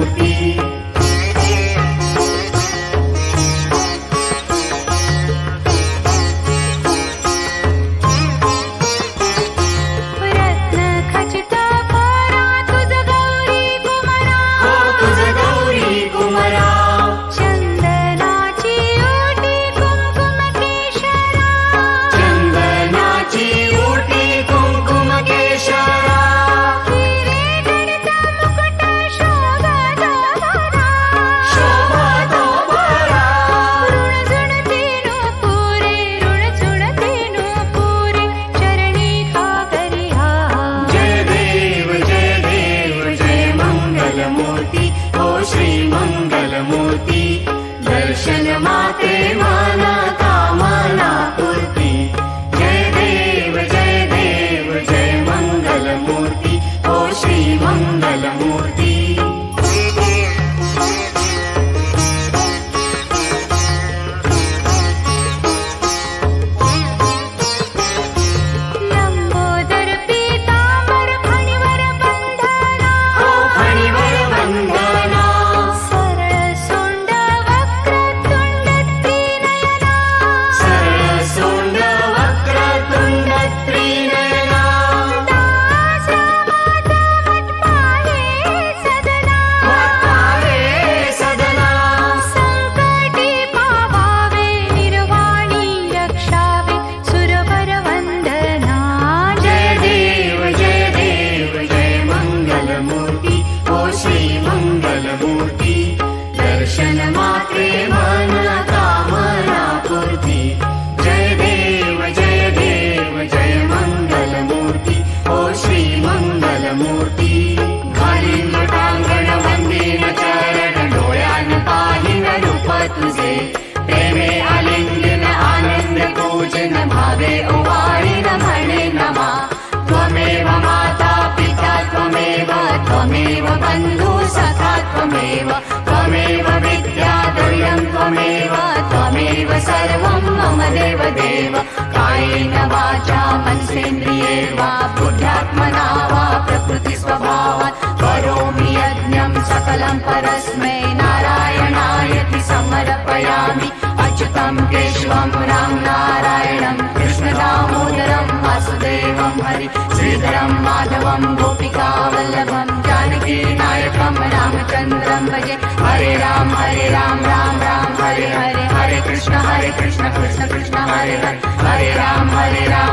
स्तुति त्वमेव त्वमेव विद्याधर्यं त्वमेव त्वमेव सर्वं मम देव देव कायेन वाचा मनसेन्द्रिये वा बुद्ध्यात्मना वा प्रकृतिस्वभावात्। करोमि यज्ञं सकलं परस्मै नारायणायति समर्पयामि। अच्युतं केशवं राम नारायण हरे श्रीधरं माधवं गोपिका वल्लभं जानकिनायकं रामचन्द्रं भजे। हरे राम हरे राम राम राम हरे हरे हरे कृष्ण हरे कृष्ण कृष्ण कृष्ण हरे हरे। हरे राम हरे राम